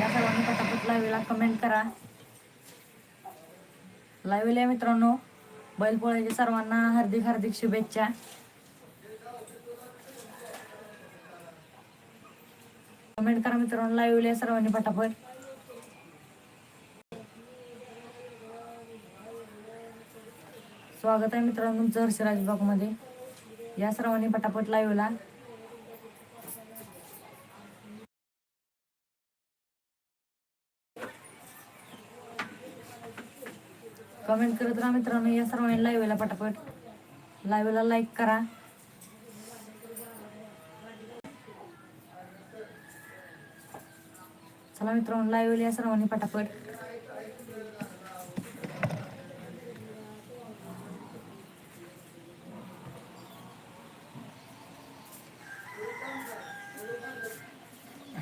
या सर्वांनी पटापट लाईव्हला कमेंट करा. लाईव्हला मित्रांनो बैलपोळ्याच्या सर्वांना हार्दिक हार्दिक शुभेच्छा. कमेंट करा मित्रांनो लाईव्हला या सर्वांनी पटापट. स्वागत आहे मित्रांनो तुमचं हर्षराज ब्लॉगमध्ये. या सर्वांनी पटापट लाईव्हला. कमेंट करत राहा मित्रांनो. या सर्वांनी लाईव्हला पटापट. लाईव्हला लाईक करा. चला मित्रांनो लाईव्हला या सर्वांनी पटापट.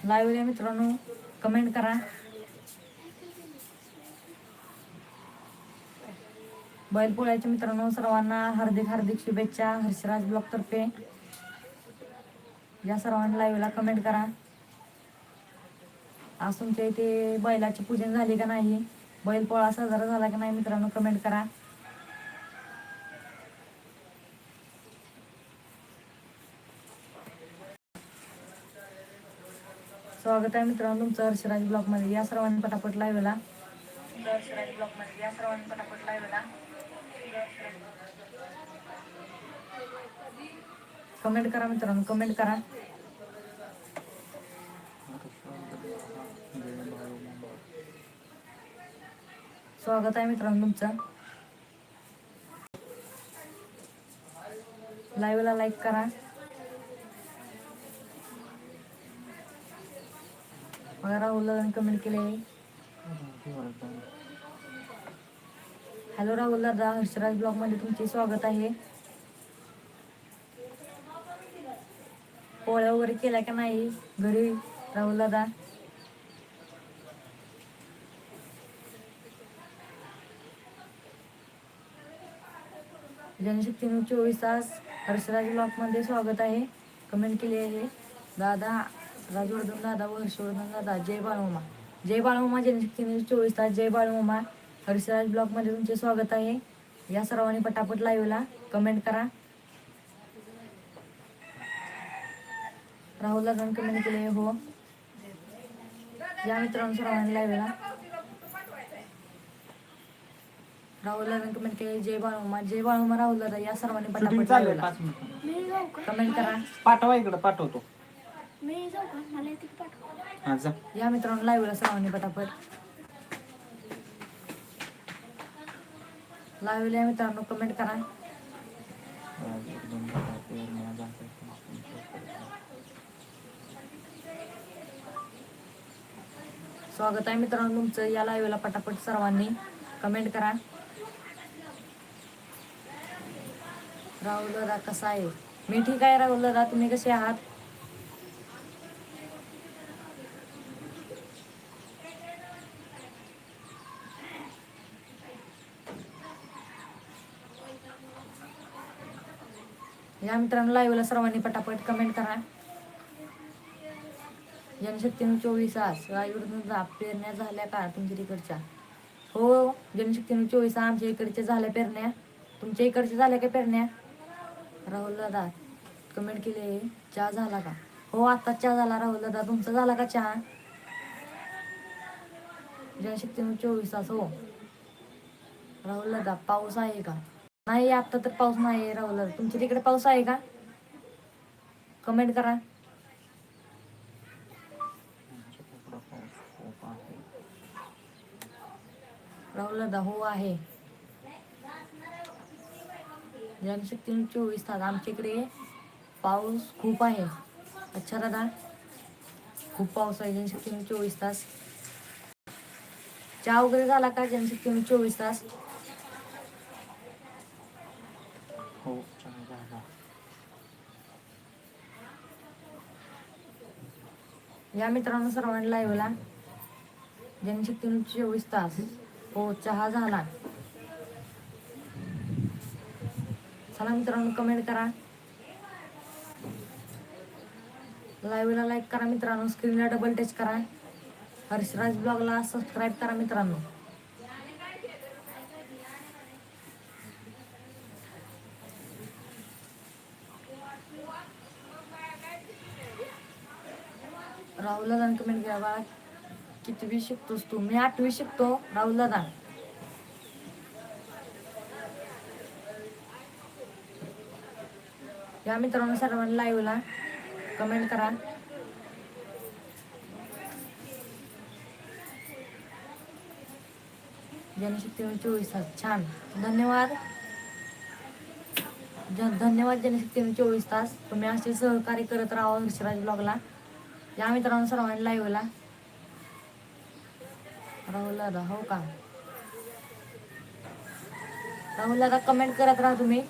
लाईव्हला मित्रांनो कमेंट करा. बैलपोळ्याच्या मित्रांनो सर्वांना हार्दिक हार्दिक शुभेच्छा हर्षराज ब्लॉक तर्फे. या सर्वांनी लाईव्हला कमेंट करा. आज तुमच्या इथे बैलाची पूजन झाली का नाही? बैलपोळा साजरा झाला का नाही मित्रांनो कमेंट करा. स्वागत आहे मित्रांनो तुमचं हर्षराज ब्लॉकमध्ये या सर्वांनी पटापट लाईव्हला हर्षराज ब्लॉगमध्ये या सर्वांनी पटापट लाईव्हला कमेंट करा मित्रांनो कमेंट करा. स्वागत आहे मित्रांनो तुमचं. लाईव्हला लाईक करा. बघा राहुल कमेंट केले. हॅलो राहुल दादा हर्षराज ब्लॉगमध्ये तुमचे स्वागत आहे पोळ्या वगैरे केला का नाही? घरी राहुल दादा. जनशक्ती न्यूज चोवीस तास हर्षराज ब्लॉकमध्ये स्वागत आहे. कमेंट केली आहे दादा राजवर्धन दादा व हर्षवर्धन दादा जय बाळूमा जय बाळूमा जनशक्ती न्यूज चोवीस तास जय बाळूमा हर्षराज ब्लॉकमध्ये तुमचे स्वागत आहे. या सर्वांनी पटापट लाईव्हला कमेंट करा. राहुल दादा कमेंट केले हो. या मित्रांनो सर्वांनी लाईव्हला राहुल दादा कमेंट केले जय बाळूमा जय बाळूमा राहुल दादा या सर्वांनी शूटिंग पटापट चालू आहे लाईव्हला पाच मिनिटं. मी जाऊ का? कमेंट करा. पाठवा इकडं पाठवतो. मी जाऊ का? मला इथे पाठवा. हा जा. या मित्रांनो लाईव्हला सर्वांनी पटापट. लाईव्हला या मित्रांनो कमेंट करा. स्वागत आहे मित्रांनो तुमचं या लाईव्हला पटापट सर्वांनी. कमेंट करा. राहुल दादा कसा आहे? मी ठीक आहे राहुल दादा तुम्ही कसे आहात? या मित्रांनो लाईव्हला सर्वांनी पटापट कमेंट करा. जनशक्तीनं चोवीस तास वायूवरून जा पेरण्या झाल्या का तुमच्या तिकडच्या? हो जनशक्तीनं चोवीस आमच्या इकडच्या झाल्या पेरण्या. तुमच्या इकडच्या झाल्या का पेरण्या? राहुल दादा कमेंट केले चहा झाला का? हो आत्ता चहा झाला राहुल दादा. तुमचा झाला का चहा? जनशक्तीनं चोवीस तास हो. राहुल दादा पाऊस आहे का? नाही आत्ता तर पाऊस नाही राहुल दादा. तुमच्या तिकडे पाऊस आहे का? कमेंट करा. राहुल दादा हो आहे. जनशक्ती चोवीस तास आमच्या इकडे पाऊस खूप आहे. अच्छा दादा. खूप पाऊस आहे जनशक्ती चोवीस तास. चहा वगैरे झाला का जनशक्ती चोवीस तास? हो. या मित्रांनो सर्वांना लाईव्हला जनशक्ती चोवीस तास. हो चहा झाला. चला मित्रांनो कमेंट करा. लाईव्हला लाईक करा मित्रांनो स्क्रीनला डबल टच करा. हर्षराज ब्लॉगला सबस्क्राईब करा मित्रांनो. राहुलला जाऊन कमेंट घ्या बाळा. कितवी शिकतोस तू? मी आठवी शिकतो राहुल दादा या मित्रांनो सर्वांना लाईव्हला कमेंट करा. जनशक्ती चोवीस तास. छान. धन्यवाद. ज- धन्यवाद जनशक्ती चोवीस तास. तुम्ही असे सहकार्य करत राहा हर्षराज ब्लॉगला या मित्रांनो सर्वांनी लाईव्हला राहुल दादा हो का? राहुल दादा कमेंट करत राहा तुम्ही.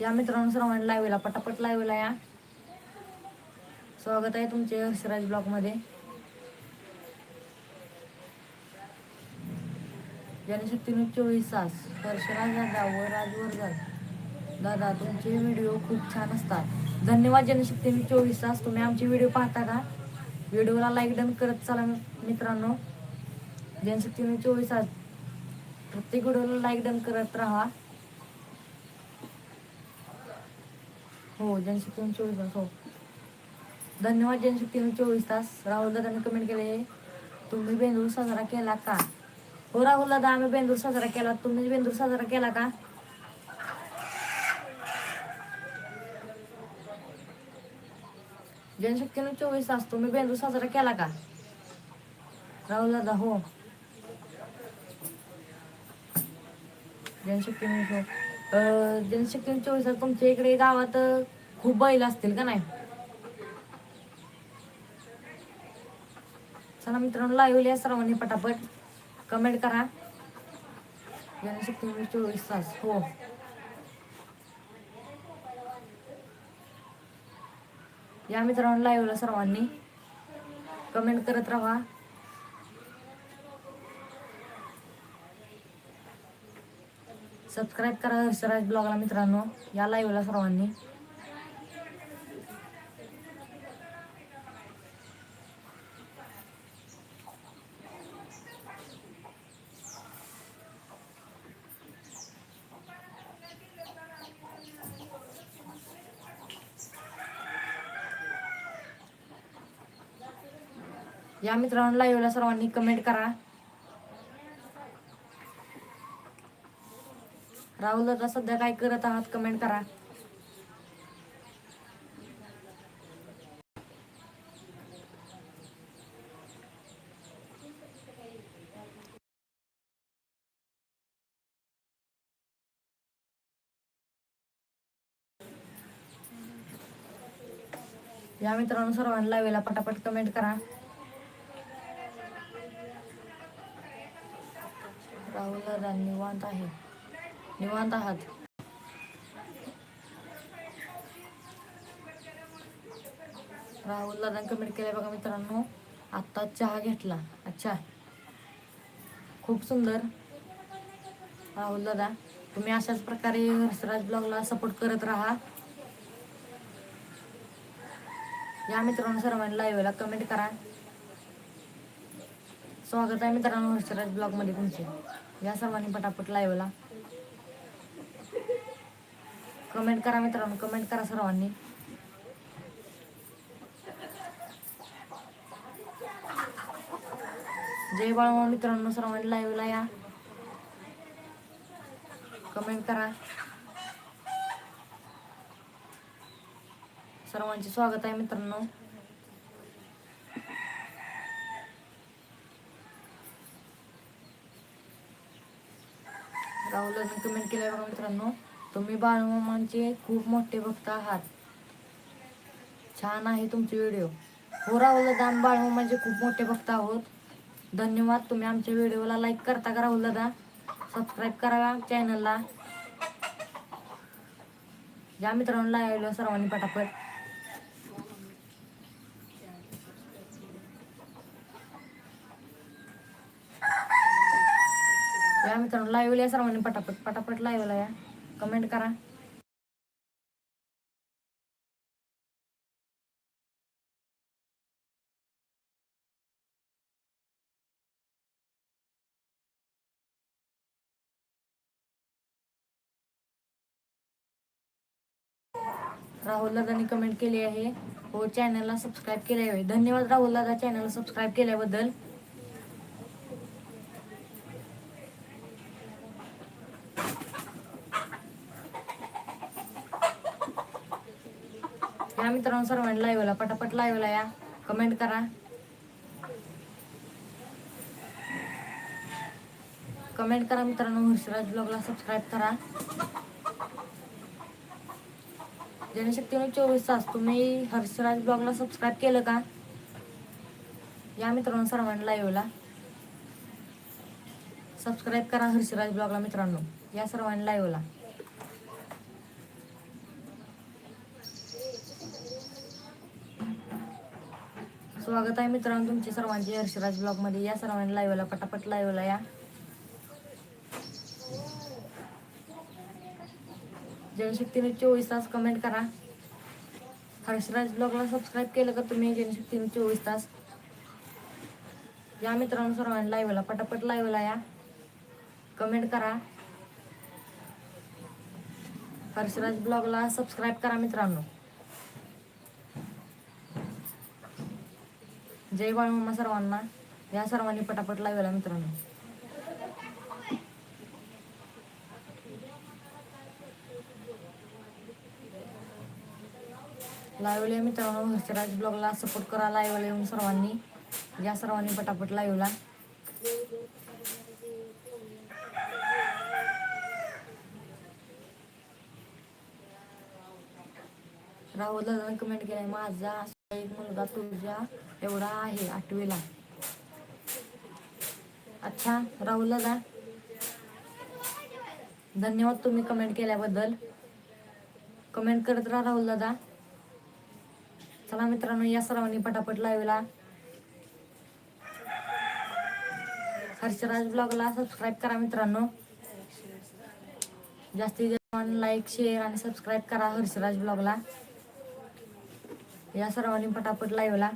या मित्रांनो सर्वांना लाईव्हला पटापट लाईव्हला या. स्वागत आहे तुमचे हर्षराज ब्लॉगमध्ये. जनशक्तीने चोवीस तास. हर्षराज दादा व राजवर्धन दादा तुमचे व्हिडिओ खूप छान असतात. धन्यवाद जनशक्तीने चोवीस तास. तुम्ही आमचे व्हिडिओ पाहता का? व्हिडिओला लाईक डन करत चला मित्रांनो. जनशक्तीने चोवीस तास. प्रत्येक व्हिडिओला लाईक डन करत राहा. हो जनशक्ती चोवीस तास हो. धन्यवाद जनशक्ती चोवीस तास. राहुल दादाने कमेंट केले. तुम्ही बेंदूर साजरा केला का? हो राहुल दादा आम्ही बेंदूर साजरा केला. तुम्ही बेंदूर साजरा केला का? जनशक्तीने चोवीस तास तुम्ही बेंदू साजरा केला का? राहुल दादा हो. जनशक्तीने हो चोवीस तास तुमच्या इकडे गावात खूप बैल असतील का नाही? चला मित्रांनो लाईव्ह लिहा सर्वांनी पटापट. कमेंट करा. जनशक्ती चोवीस तास हो. या मित्रांनो लाईव्हला सर्वांनी कमेंट करत राहा. सबस्क्राईब करा हर्षराज ब्लॉगला मित्रांनो. या लाईव्हला सर्वांनी. या मित्रांनो लाईव्हला सर्वांनी कमेंट करा. राहुल दादा सध्या काय करत आहात? कमेंट करा. या मित्रांनो सर्वांना लावेला पटापट कमेंट करा. राहुल दादा निवांत आहे. निवांत आहात. राहुल दादा कमेंट केलंय बघा मित्रांनो. आत्ता चहा घेतला. अच्छा. खूप सुंदर. राहुल दादा तुम्ही अशाच प्रकारे हर्षराज ब्लॉगला सपोर्ट करत राहा. या मित्रांनो सर्वांनी लाईव्हला कमेंट करा. स्वागत आहे मित्रांनो हर्षराज ब्लॉगमध्ये तुमचे. या सर्वांनी पटापट लाईव्हला. कमेंट करा मित्रांनो कमेंट करा सर्वांनी. जय बाळा मित्रांनो सर्वांनी लाईव्हला या. कमेंट करा. सर्वांचे स्वागत आहे मित्रांनो. राहुलने कमेंट केलंय बघा मित्रांनो तुम्ही बाळमामांचे खूप मोठे भक्त आहात. छान आहे तुमचे व्हिडिओ हो राहुल दादा आम्ही खूप मोठे भक्त आहोत. धन्यवाद तुम्ही आमच्या व्हिडिओला लाईक करता का राहुल दादा सबस्क्राईब करा चॅनलला या मित्रांनो लाईव्ह सर्वांनी पटापट. करा मित्रांनो लाईव्हला या सर्वांनी पटापट पटापट लाईव्हला या. कमेंट करा. राहुल दादांनी कमेंट केली आहे. हो चॅनलला सबस्क्राईब केले आहे धन्यवाद राहुल दादा चॅनल सबस्क्राईब केल्याबद्दल. या मित्रांनो सर्वांनी लाईव्हला पटापट लाईव्हला या. कमेंट करा. कमेंट करा मित्रांनो हर्षराज ब्लॉगला सबस्क्राईब करा. जनशक्तीने चोवीस तास तुम्ही हर्षराज ब्लॉगला सबस्क्राईब केलं का? या मित्रांनो सर्वांनी लाईव्हला सबस्क्राईब करा हर्षराज ब्लॉगला मित्रांनो. या सर्वांनी लाईव्हला स्वागत आहे मित्रांनो तुमचे सर्वांचे हर्षराज ब्लॉगमध्ये. या सर्वांनी लाईव्हला पटापट लाईव्हला या. जनशक्तीने चोवीस तास कमेंट करा. हर्षराज ब्लॉगला सबस्क्राईब केलं का तुम्ही? जनशक्तीने चोवीस तास. या मित्रांनो सर्वांनी लाईव्हला पटापट लाईव्हला या. कमेंट करा. हर्षराज ब्लॉगला सबस्क्राईब करा मित्रांनो. जय बाळमामा सर्वांना. या सर्वांनी पटापट लाईव्हला मित्रांनो. लाईव्हला मित्रांनो हर्षराज ब्लॉगला सपोर्ट करा. लाईव्हला येऊन सर्वांनी. या सर्वांनी पटापट लाईव्हला राहुल दादाने कमेंट केलाय माझा एक मुलगा तुझ्या एवढा आहे आठवीला. अच्छा राहुल दादा धन्यवाद तुम्ही कमेंट केल्याबद्दल. कमेंट करत राहा राहुल दादा चला मित्रांनो या सर्वांनी पटापट लावेला हर्षराज ब्लॉगला सबस्क्राईब करा मित्रांनो. जास्तीत जास्त लाईक शेअर आणि सबस्क्राईब करा हर्षराज ब्लॉगला या सर्वांनी पटापट लाईव्हला.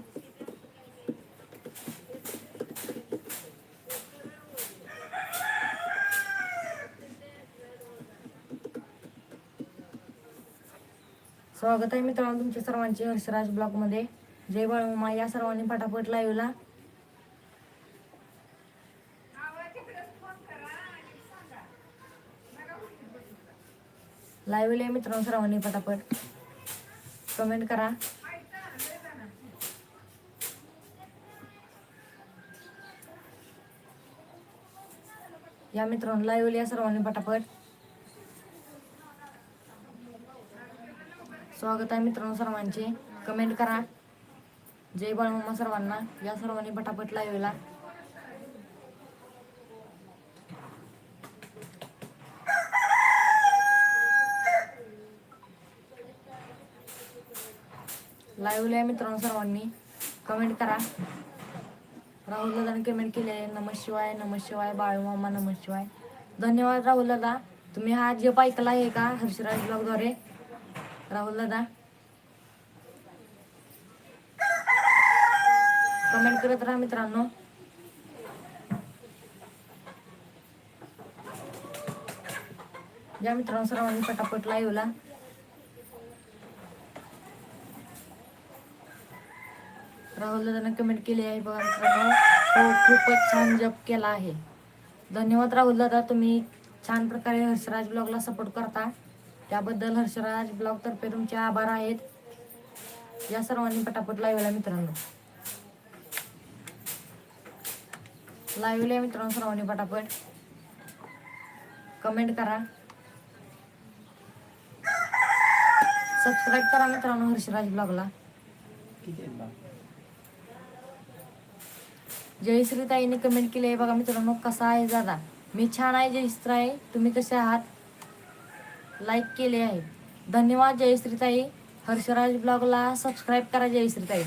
स्वागत आहे मित्रांनो तुमच्या सर्वांचे हर्षराज ब्लॉगमध्ये. जय बाळमा या सर्वांनी पटापट लाईव्हला. लाईव्हला मित्रांनो सर्वांनी पटापट कमेंट करा. या मित्रांनो लाईव्ह या सर्वांनी पटापट. स्वागत आहे मित्रांनो सर्वांचे. कमेंट करा. जय बाळमामा सर्वांना. या सर्वांनी पटापट लाईव्हला लाईव्हला मित्रांनो सर्वांनी. कमेंट करा. राहुल दादाने कमेंट केले आहे नम शिवाय नम शिवाय बाळूमामा नम शिवाय धन्यवाद राहुल दादा तुम्ही हा जप ऐकला आहे का हर्षराज ब्लॉगद्वारे राहुल दादा कमेंट करत राहा मित्रांनो. या मित्रांनो सर्वांनी पटापट लाईव्हला राहुल दादाने कमेंट केली आहे बघा मित्रांनो. हो खूपच छान जप केला आहे. धन्यवाद राहुल दादा तुम्ही छान प्रकारे हर्षराज ब्लॉगला सपोर्ट करता. त्याबद्दल हर्षराज ब्लॉग तर्फे तुमचे आभार आहेत. या सर्वांनी पटापट लाईव्हला मित्रांनो. लाईव्हला मित्रांनो सर्वांनी पटापट. कमेंट करा. सबस्क्राईब करा मित्रांनो हर्षराज ब्लॉगला. जयश्रीताईने कमेंट केली आहे बघा मित्रांनो कसा आहे दादा? मी छान आहे जयश्रीताई. तुम्ही कसे आहात? लाईक केले आहे. धन्यवाद जयश्रीताई. हर्षराज ब्लॉगला सबस्क्राईब करा जयश्रीताई.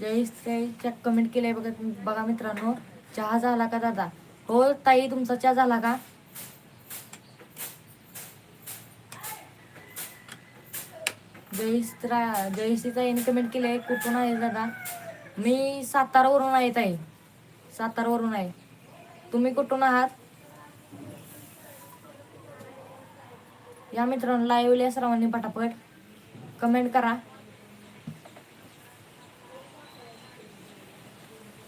जयश्रीताईच्या जयश्रीच्या कमेंट केलंय बघा बघा मित्रांनो. चहा झाला का दादा? हो ताई तुमचा चहा झाला का? जयश्रा जयश्रीचा यांनी कमेंट केलंय कुठून आहे दादा? मी सातारावरून आहे ताई. सातारावरून आहे. तुम्ही कुठून आहात? या मित्रांनो लाईव्ह या सर्वांनी पटापट कमेंट करा.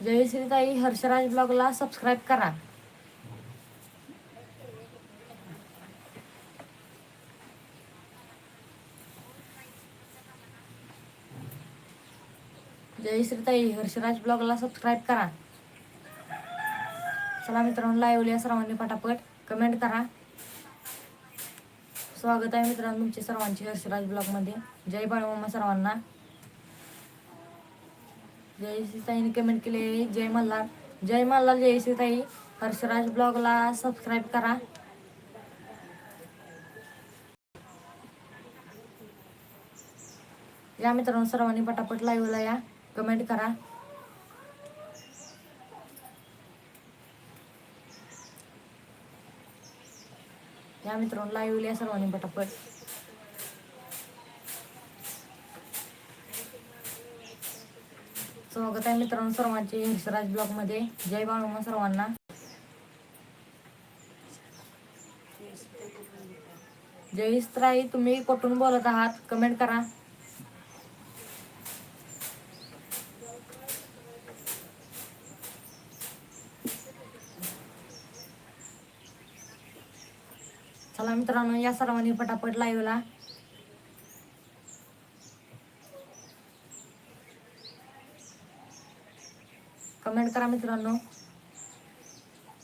जयश्रीताई हर्षराज ब्लॉगला सबस्क्राईब करा. जयश्रीताई हर्षराज ब्लॉगला सबस्क्राईब करा. चला मित्रांनो लाईव्ह या सर्वांनी पटापट कमेंट करा. स्वागत आहे मित्रांनो तुमचे सर्वांचे हर्षराज ब्लॉगमध्ये. जय बाळमामा सर्वांना. जयश्रीताईने कमेंट केले जय मल्हार. जय मल्हार जयश्रीताई हर्षराज ब्लॉगला सबस्क्राईब करा. या मित्रांनो सर्वांनी पटापट लाईव्हला या. कमेंट करा. या मित्रांनो लाईव्ह लिहा सर्वांनी पटापट. स्वागत आहे मित्रांनो सर्वांचे हर्षराज ब्लॉगमध्ये. जय बाळूमा सर्वांना. जय स्त्राई तुम्ही कुठून बोलत आहात. कमेंट करा चला मित्रांनो या सर्वांनी पटापट लाईव्हला कमेंट करा मित्रांनो.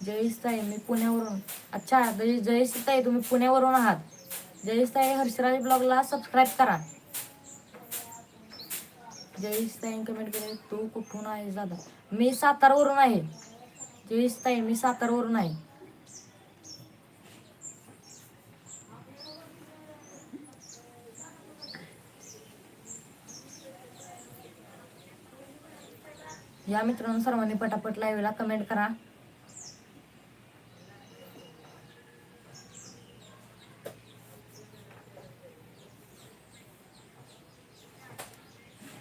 जयेशताई मी पुण्यावरून. अच्छा जय जयेशताई तुम्ही पुण्यावरून आहात. जयेशताई हर्षराज ब्लॉगला सबस्क्राईब करा. जयेशताई कमेंट केले तू कुठून आहेस दादा मी सातारावरून आहे. जयेशताई मी सातारावरून आहे. या मित्रांनो सर्वांनी पटापट लाईव्हला कमेंट करा.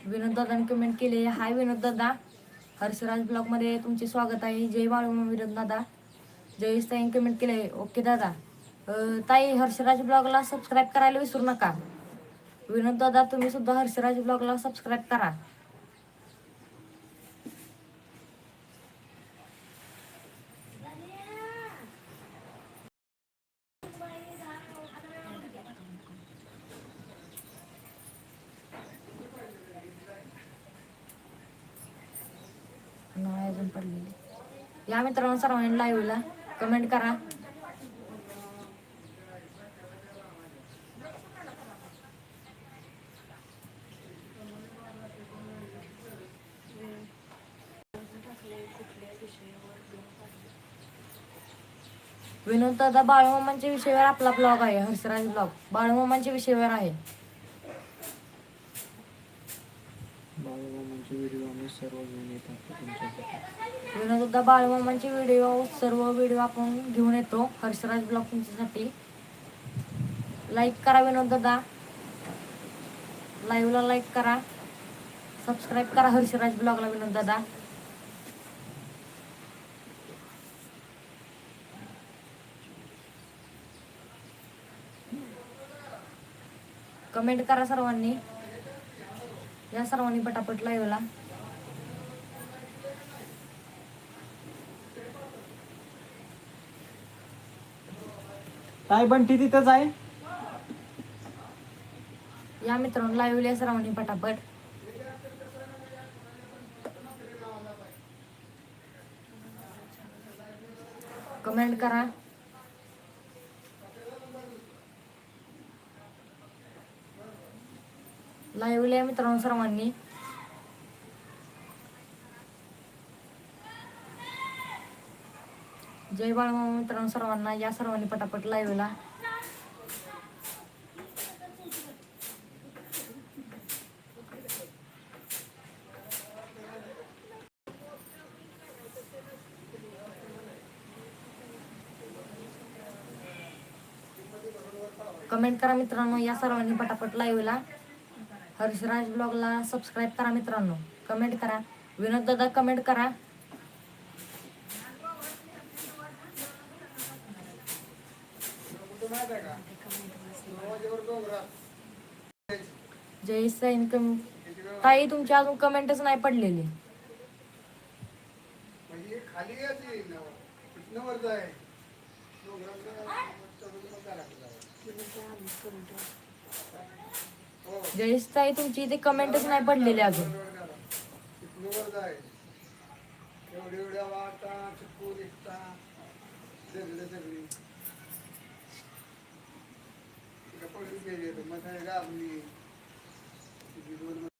विनोद दादाने कमेंट केले. हाय विनोद दादा. हर्षराज ब्लॉगमध्ये तुमचे स्वागत आहे. जय बाळू विनोद दादा. जयेश ताईने कमेंट केले. ओके दादा. ताई हर्षराज ब्लॉगला सबस्क्राईब करायला विसरू नका. विनोद दादा तुम्ही सुद्धा हर्षराज ब्लॉगला सबस्क्राईब करा नाही अजून पडलेली या मित्रांनो सर्वांनी लाईव्हला कमेंट करा. विनोद दादा बाळूमामांच्या विषयावर आपला ब्लॉग आहे हर्षराज ब्लॉग बाळूमामांच्या विषयावर आहे बाळूमामांचे व्हिडिओ आम्ही सर्व घेऊन येत असतो तुमच्यासाठी विनोददा बाळमामांचे व्हिडिओ सर्व व्हिडिओ आपण घेऊन येतो. हर्षराज ब्लॉग तुमच्यासाठी. लाईक करा विनोद दादा. लाईव्हला लाईक करा. सबस्क्राईब करा हर्षराज ब्लॉगला विनोद दादा. कमेंट करा सर्वांनी. या सर्वांनी पटापट लाईव्हला काय बंटी तिथंच आहे? या मित्रांनो लाईव्ह या सर्वांनी पटापट. कमेंट करा. लाईव्ह या मित्रांनो सर्वांनी जय बाळमामा मित्रांनो सर्वांना या सर्वांनी पटापट लाईव्हला कमेंट करा मित्रांनो या सर्वांनी पटापट लाईव्हला हर्षराज ब्लॉगला सबस्क्राईब करा मित्रांनो. कमेंट करा. विनोद दादा कमेंट करा. जय सैन कम ताई तुमची अजून कमेंटच नाही पडलेली. म्हणजे खाली याची वर जाय जयेश ताई तुमची इथे कमेंटच नाही पडलेली अजून. जाय एवढ्या एवढ्या वाटा चिकू दिसता सगळे सगळी. तिला पडली गेली. तर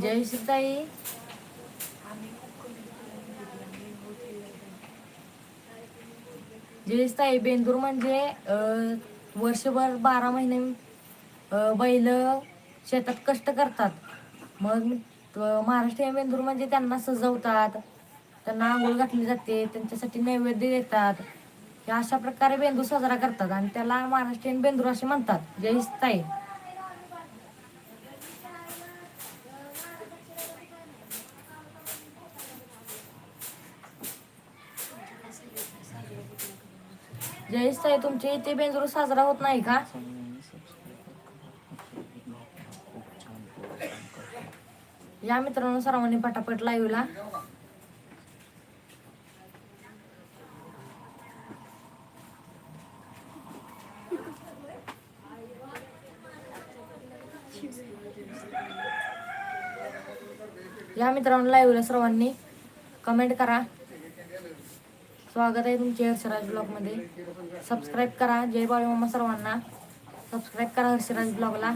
जय ताई जय बेंदूर म्हणजे वर्षभर बारा महिने बैल शेतात कष्ट करतात. मग महाराष्ट्रीयन बेंदूर म्हणजे त्यांना सजवतात त्यांना आंघोळ घातली जाते त्यांच्यासाठी नैवेद्य देतात. अशा प्रकारे बेंदूर साजरा करतात आणि त्याला महाराष्ट्रीयन बेंदूर असे म्हणतात जय जयेश ताई तुमच्या इथे बेंदूर साजरा होत नाही का? या मित्रांनो सर्वांनी पटापट लाईव्हला या मित्रांनो लाईव्हला सर्वांनी कमेंट करा. स्वागत आहे तुमचे हर्षराज ब्लॉगमध्ये. सबस्क्राईब करा. जय बाळी मामा सर्वांना. सबस्क्राईब करा हर्षराज ब्लॉगला.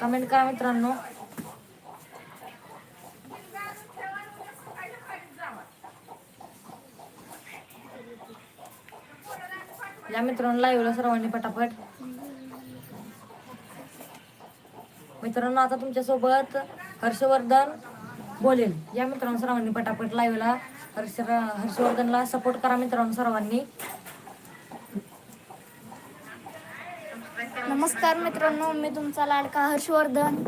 कमेंट करा मित्रांनो. या मित्रांनो लाईव्हला सर्वांनी पटापट. मित्रांनो आता तुमच्यासोबत हर्षवर्धन बोलेल. या मित्रांनो सर्वांनी पटापट लाईव्हला हर्ष हर्षवर्धनला सपोर्ट करा मित्रांनो सर्वांनी. नमस्कार मित्रांनो मी तुमचा लाडका हर्षवर्धन.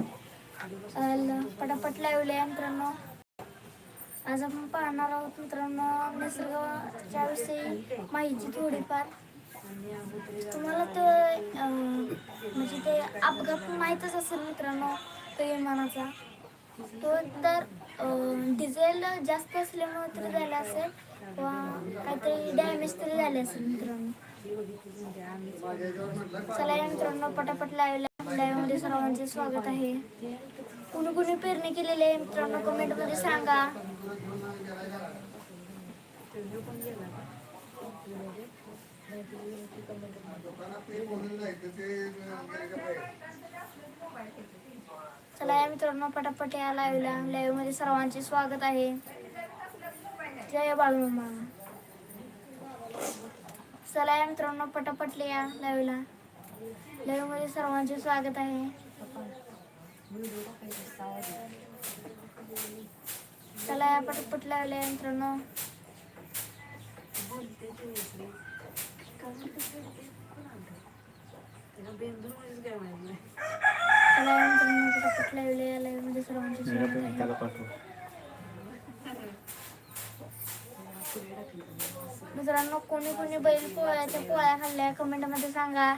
पटापट लावले मित्रांनो. आज आपण पाहणार आहोत मित्रांनो निसर्गाच्या विषयी माहिती थोडीफार. तुम्हाला तर म्हणजे ते अपघात माहीतच असेल मित्रांनो तो विमानाचा. तो तर डिझेल जास्त असल्यामुळे तरी झाला असेल किंवा काहीतरी डॅमेज तरी झाले असेल मित्रांनो. चला या मित्रांनो पटापट लाईव्ह लाईव्हमध्ये सर्वांचे स्वागत आहे. कुणी कुणी पेरणी केलेली आहे मित्रांनो कमेंटमध्ये सांगा. चला या मित्रांनो पटापट या लाईव्हला लाईव्हमध्ये सर्वांचे स्वागत आहे. जय बाळूमा चला या मित्रांनो पटापट या लाईव्हला लाईव्हमध्ये सर्वांचे स्वागत आहे. चला या पटापट लावल्या मित्रांनो. त्याला पाठव मित्रांनो कोणी कोणी बैल पोळ्याच्या पोळ्या खाल्ल्या कमेंटमध्ये सांगा.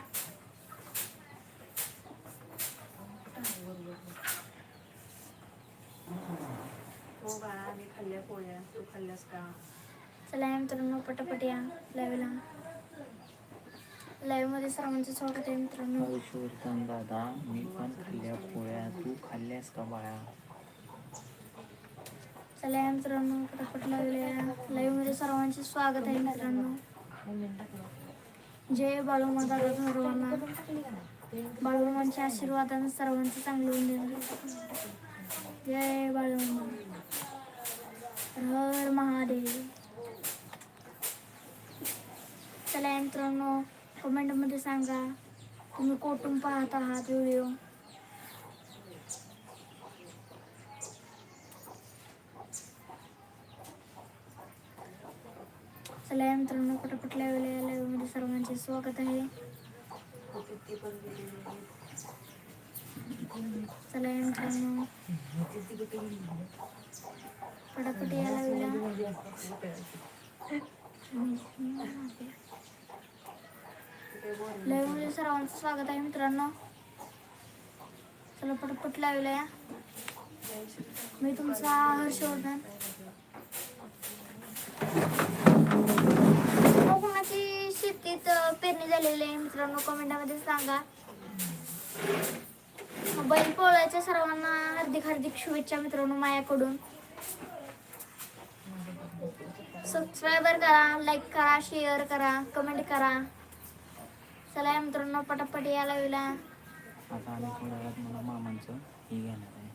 हो बाळा आम्ही खाल्ल्या पोळ्या तू खाल्ल्यास का चला मित्रांनो पटापट या लाईव्हला लाईव्हमध्ये सर्वांचं स्वागत आहे मित्रांनो. हर्षवर्धन दादा. मी पण खाल्ल्या पोळ्या. तू खाल्ल्यास का बाळा? चला या मित्रांनो पटापट या लाईव्हमध्ये सर्वांचे स्वागत आहे मित्रांनो. जय बाळूमा दादा सर्वांना बाळूमांच्या आशीर्वादाने सर्वांचं चांगलं होऊन जय बाळूमा हर महादेव. चला मित्रांनो कमेंटमध्ये सांगा. तुम्ही कोठून पाहत आहात व्हिडिओ चला या मित्रांनो पटापट लाईव्हला या लाईव्हमध्ये सर्वांचे स्वागत आहे. चला या मित्रांनो. पटापट या लाईव्हला लाईव्ह म्हणजे सर्वांचं स्वागत आहे मित्रांनो. चला पटपट लाईव्हला या. मी तुमचा हर्षवर्धन. कोकणाची शेतीत पेरणी झालेली आहे. मित्रांनो कमेंटामध्ये सांगा. बैल पोळ्याच्या सर्वांना हार्दिक हार्दिक शुभेच्छा मित्रांनो मायाकडून. सबस्क्राईबर करा लाईक करा शेअर करा कमेंट करा. चला या मित्रांनो पटापट या लाईव्हला आता आम्ही थोड्या वेळात मला मामांचं हे घेणार आहे.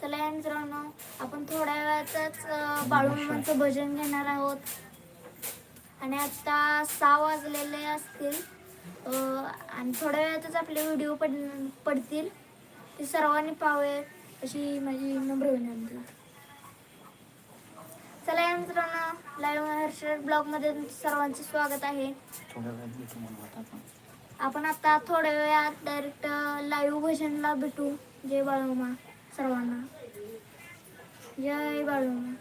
चला या मित्रांनो आपण थोड्या वेळातच बाळूमामांचं भजन घेणार आहोत. आणि आता सहा वाजलेले असतील. आणि थोड्या वेळातच आपले व्हिडिओ पड पडतील. ते सर्वांनी पाहावे अशी माझी नम्र विनंती. चला या मित्रांनो लाईव्ह हर्षद ब्लॉगमध्ये सर्वांचे स्वागत आहे. थोड्या वेळात भेटू म्हणून आता आपण आता थोड्या वेळात डायरेक्ट लाईव्ह भजनला भेटू. जय बाळूमा सर्वांना. जय बाळूमा